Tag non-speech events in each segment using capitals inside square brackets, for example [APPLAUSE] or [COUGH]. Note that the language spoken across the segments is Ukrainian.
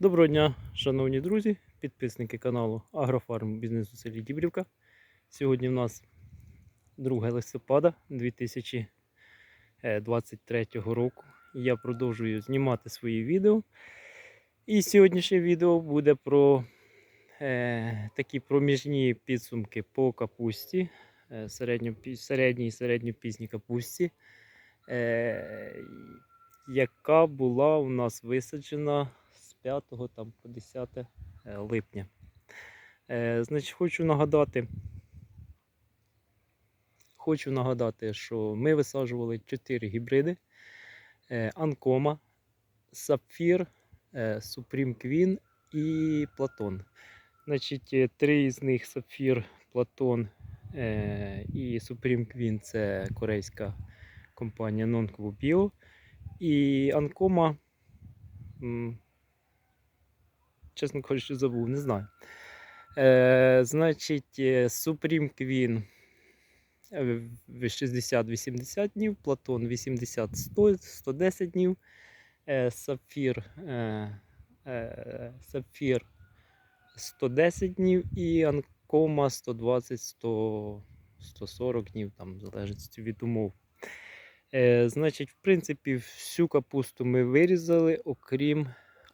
Доброго дня, шановні друзі, підписники каналу Агрофарм Бізнес у селі Дібрівка. Сьогодні в нас 2 листопада 2023 року. Я продовжую знімати свої відео. І сьогоднішнє відео буде про е, такі проміжні підсумки по капусті, е, середній і середньопізній капусті, е, яка була у нас висаджена 5 там, по 10 е, липня. Е, значить, хочу нагадати, хочу нагадати, що ми висаджували 4 гібриди: е, Анкома, Сапфір, е, Supreme Queen і Платон. Значить, е, три з них Сапфір, Платон е, і Supreme Queen це корейська компанія Nonquo Bio. І Анкома, чесно кажучи, забув, не знаю. Е, значить, е, Supreme Queen е, 60-80 днів, Платон 80-110 днів, е, Сапфір, е, е, Сапфір 110 днів і Анкома 120-140 днів, там, в залежності від умов. Е, значить, в принципі, всю капусту ми вирізали, окрім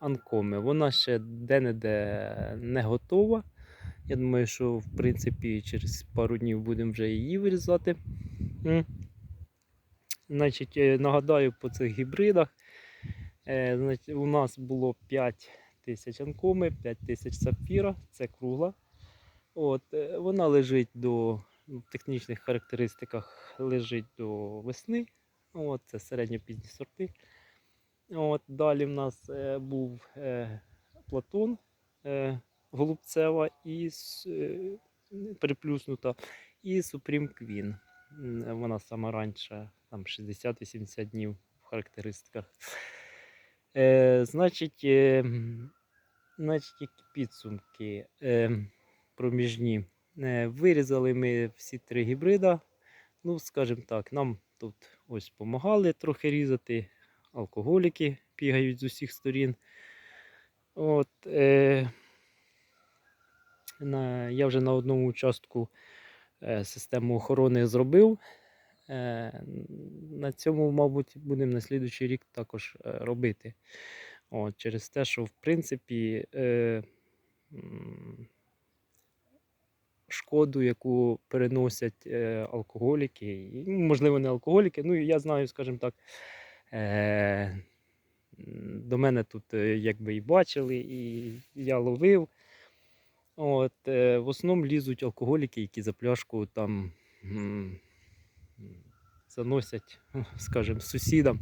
анкоми. Вона ще де-не-де не готова. Я думаю, що в принципі через пару днів будемо вже її вирізати. Значить, е, нагадаю по цих гібридах. Е, значить, у нас було 5 тисяч анкоми, 5 тисяч сапфіра, це кругла. От, е, вона лежить до в технічних характеристиках лежить до весни. От, це середньопізні сорти. От, далі в нас е, був е, Платон е, Голубцева і е, приплюснута, і Supreme Queen. Вона сама раніше, там 60-80 днів в характеристиках. Е, значить, е, значить, які підсумки е, проміжні. Е, вирізали ми всі три гібрида. Ну, скажімо так, нам тут ось допомагали трохи різати. Алкоголіки бігають з усіх сторін. От, е, на, я вже на одному участку е, систему охорони зробив. Е, на цьому, мабуть, будемо на слідуючий рік також е, робити. От, через те, що в принципі е, шкоду, яку переносять е, алкоголіки, ну, можливо, не алкоголіки, ну я знаю, скажімо так, е, до мене тут е, якби і бачили, і я ловив. От, е, в основному лізуть алкоголіки, які за пляшку там заносять, [LAUGHS] скажімо, сусідам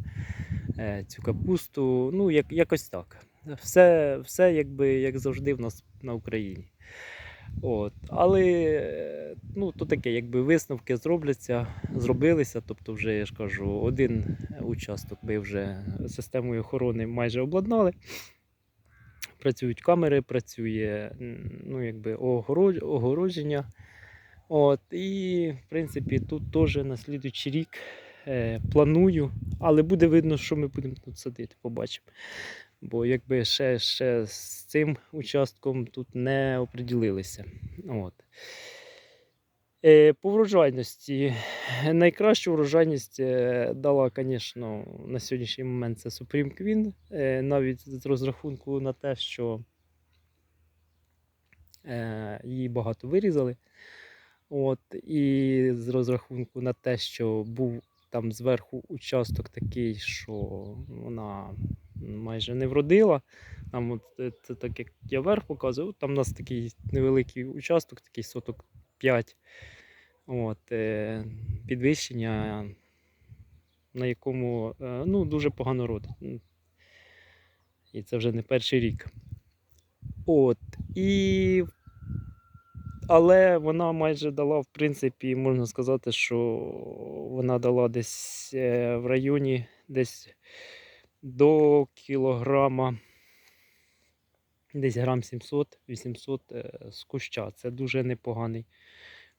цю капусту. Ну, як, якось так. Все, все якби, як завжди в нас на Україні. От. Але ну, то таке, якби висновки зробляться, зробилися. Тобто, вже я ж кажу, один участок ми вже системою охорони майже обладнали. Працюють камери, працює ну, якби, огородження. От, і, в принципі, тут теж на слідуючий рік е, планую, але буде видно, що ми будемо тут садити, побачимо. Бо якби ще, ще з цим участком тут не оприділилися. От. Е, по врожайності. Найкращу врожайність е, дала, звісно, на сьогоднішній момент це Supreme Queen. Е, навіть з розрахунку на те, що е, її багато вирізали. От, і з розрахунку на те, що був там зверху участок такий, що вона майже не вродила. Там от, е, це так як я верх показував, там у нас такий невеликий участок, такий соток 5. От, е, підвищення, на якому е, ну, дуже погано родить. І це вже не перший рік. От, і але вона майже дала, в принципі, можна сказати, що вона дала десь е, в районі десь до кілограма, десь грам 700-800 е, з куща. Це дуже непоганий.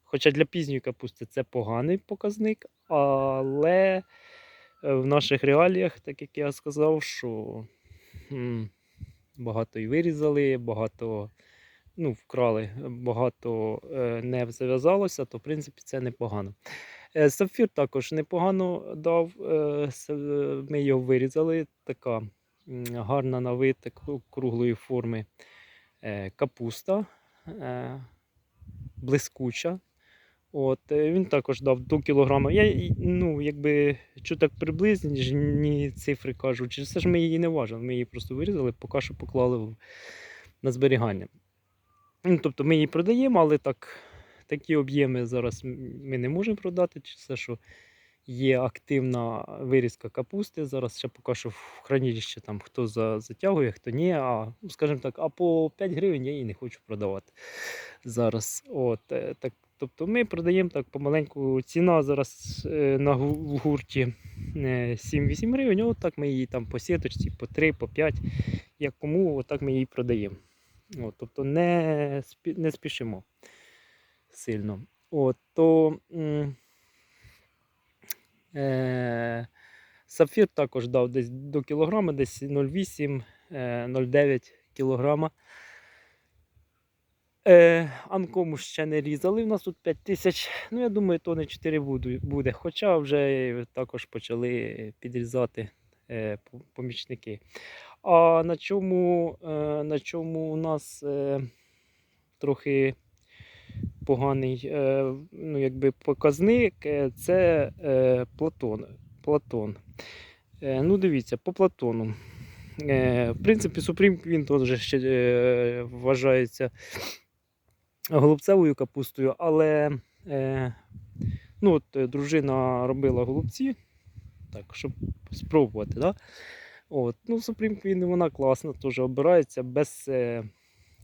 Хоча для пізньої капусти це поганий показник, але е, в наших реаліях, так як я сказав, що Багато і вирізали, багато ну, вкрали, багато е, не зав'язалося, то в принципі це непогано. Е, Сапфір також непогано дав. е, е, Ми його вирізали. Така гарна на вид круглої форми е, капуста, е, блискуча. От, е, він також дав до кілограма. Я ну, якби що так приблизні цифри кажу, чи все ж ми її не важили. Ми її просто вирізали, поки що поклали на зберігання. Ну, тобто ми її продаємо, але так, такі об'єми зараз ми не можемо продати. Все, що є активна вирізка капусти. Зараз ще поки що в хранилище там хто за, затягує, хто ні. А, ну, скажімо так, а по 5 гривень я її не хочу продавати зараз. От, е, так, тобто ми продаємо так помаленьку. Ціна зараз е, на гурті е, 7-8 гривень. От так ми її там по сіточці, по 3, по 5, як кому, отак ми її продаємо. От, тобто не, спі, не спішимо сильно. От, то, е, сапфір також дав десь до кілограма, десь 0,8, е, 0,9 кілограма. Е, Анкому ще не різали. У нас тут 5 тисяч. Ну, я думаю, тони 4 буде. Хоча вже також почали підрізати е, помічники. А на чому, е, на чому у нас е, трохи поганий е, ну, якби показник це Платон. Платон. Ну, дивіться, по Платону. В принципі, Supreme він теж ще вважається голубцевою капустою, але ну, от, дружина робила голубці, так, щоб спробувати. Да? От, ну, Supreme Queen вона класна, теж обирається без, е,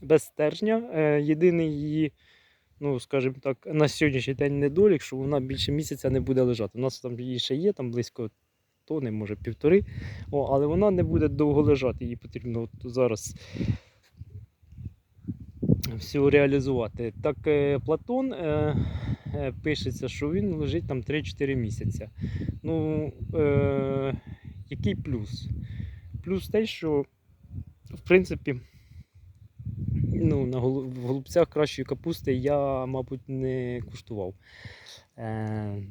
без стержня. Е, єдиний її, ну, скажімо так, на сьогоднішній день недолік, що вона більше місяця не буде лежати. У нас там її ще є, там близько тони, може півтори. О, але вона не буде довго лежати. Її потрібно от зараз всього реалізувати. Так, е, Платон пишеться, що він лежить там 3-4 місяці. Ну, е, який плюс? Плюс те, що в принципі ну, на голубцях кращої капусти я, мабуть, не куштував. Е,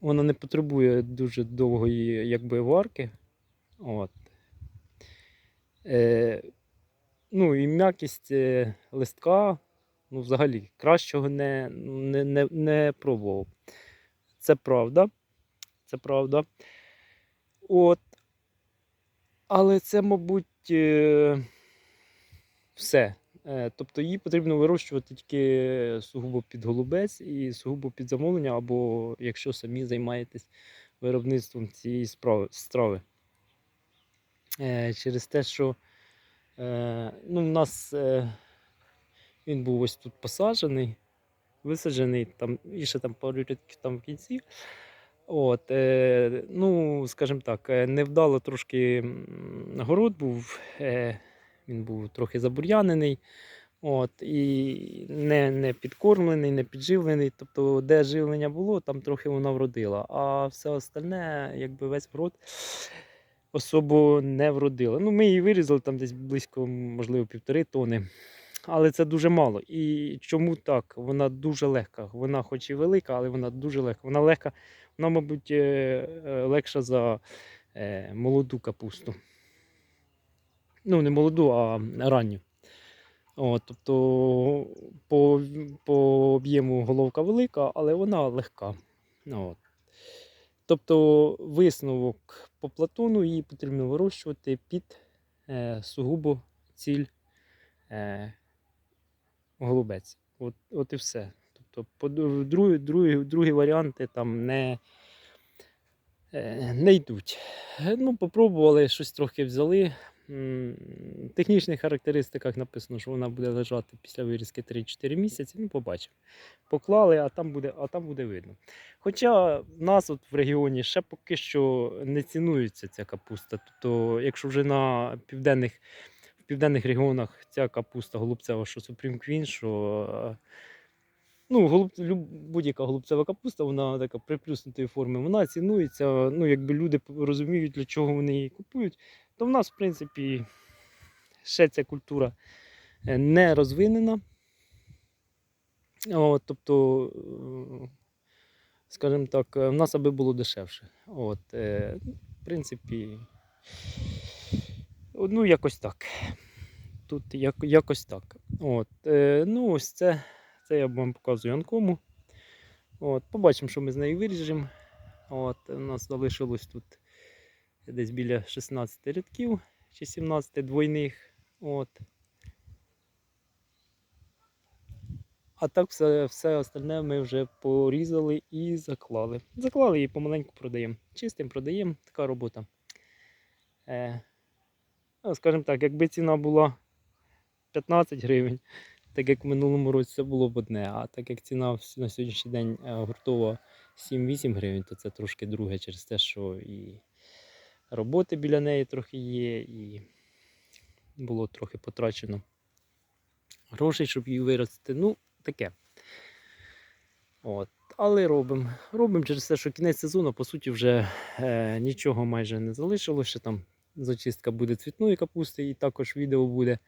вона не потребує дуже довгої якби, варки. От. Е, ну і м'якість е, листка, ну, взагалі, кращого не, не, не, не пробував. Це правда. Це правда. От. Але це, мабуть, е, все. Е, Тобто її потрібно вирощувати тільки сугубо під голубець і сугубо під замовлення, або якщо самі займаєтесь виробництвом цієї страви. Е, Через те, що ну, в нас він був ось тут посаджений, висаджений, там, і ще там пару рядків там в кінці. От, е, ну, скажімо так, е, невдало трошки город був, е, він був трохи забур'янений. От, і не, не підкормлений, не підживлений. Тобто, де живлення було, там трохи вона вродила. А все остальне, якби весь город особо не вродило. Ну, ми її вирізали там десь близько, можливо, півтори тони. Але це дуже мало. І чому так? Вона дуже легка. Вона хоч і велика, але вона дуже легка. Вона легка, вона, мабуть, е, е, легша за е, молоду капусту. Ну, не молоду, а ранню. От, тобто по, по об'єму головка велика, але вона легка. От. Тобто висновок по платону її потрібно вирощувати під е, сугубо ціль е, голубець. От, от і все. Тобто, другі, другі, другі варіанти там не, е, не йдуть. Е, Ну, попробували, щось трохи взяли. В технічних характеристиках написано, що вона буде лежати після вирізки 3-4 місяці. Ну, побачимо. Поклали, а там буде, а там буде видно. Хоча в нас от в регіоні ще поки що не цінується ця капуста. Тобто, якщо вже на південних, в південних регіонах ця капуста голубцева, що Supreme Queen, що е, ну, голуб, будь-яка голубцева капуста, вона така приплюснутої форми, вона цінується. Ну, якби люди розуміють, для чого вони її купують, то в нас, в принципі, ще ця культура е, не розвинена. От, тобто, е, скажімо так, е, в нас аби було дешевше. От, в принципі, ну, якось так. Тут як, якось так. От, ну, ось це, це я вам показую Анкому. От, побачимо, що ми з нею виріжемо. От, у нас залишилось тут десь біля 16 рядків чи 17 двойних. От. А так все, все остальне ми вже порізали і заклали. Заклали і помаленьку продаємо. Чистим продаємо, така робота. Е, ну, скажімо так, якби ціна була 15 гривень, так як в минулому році це було б одне. А так як ціна на сьогоднішній день е, гуртова 7-8 гривень, то це трошки друге через те, що і роботи біля неї трохи є, і було трохи потрачено грошей, щоб її виростити. Ну, таке. От. Але робимо. Робимо через те, що кінець сезону, по суті, вже е, нічого майже не залишилося. Там зачистка буде цвітної капусти, і також відео буде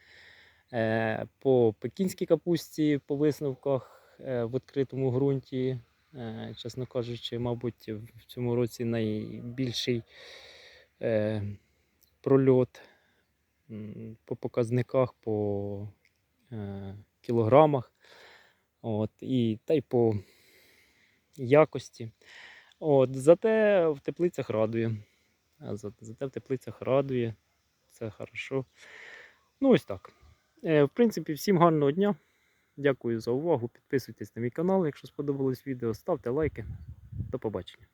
по пекінській капусті, по висновках е, в відкритому ґрунті. Е, чесно кажучи, мабуть, в цьому році найбільший е, прольот по показниках, по е, кілограмах. От, і, та й по якості. От, зате в теплицях радує. Зате в теплицях радує. Це хорошо. Ну, ось так. Е, в принципі, всім гарного дня. Дякую за увагу. Підписуйтесь на мій канал, якщо сподобалось відео. Ставте лайки. До побачення.